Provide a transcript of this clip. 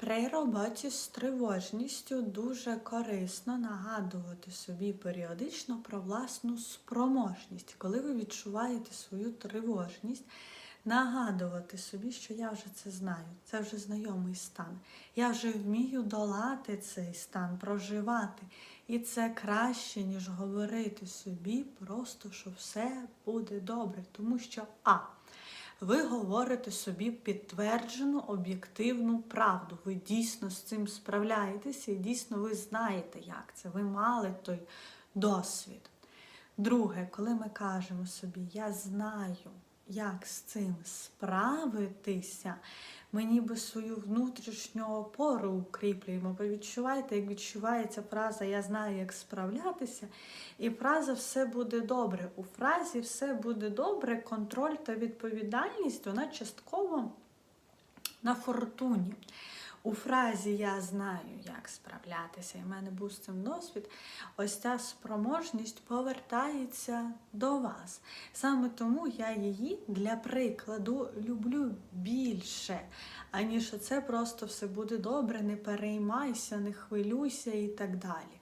При роботі з тривожністю дуже корисно нагадувати собі періодично про власну спроможність. Коли ви відчуваєте свою тривожність, нагадувати собі, що я вже це знаю, це вже знайомий стан. Я вже вмію долати цей стан, проживати. І це краще, ніж говорити собі просто, що все буде добре. Тому що А. Ви говорите собі підтверджену об'єктивну правду. Ви дійсно з цим справляєтеся і дійсно ви знаєте, як це. Ви мали той досвід. Друге, коли ми кажемо собі, я знаю, як з цим справитися, ми ніби свою внутрішню опору укріплюємо. Ви відчуваєте, як відчувається фраза Я знаю, як справлятися, і фраза все буде добре. У фразі все буде добре, контроль та відповідальність вона частково на фортуні. У фразі Я знаю, як справлятися, і в мене був з цим досвід. Ось ця спроможність повертається до вас. Саме тому я її для прикладу люблю більше, аніж це просто все буде добре, не переймайся, не хвилюйся і так далі.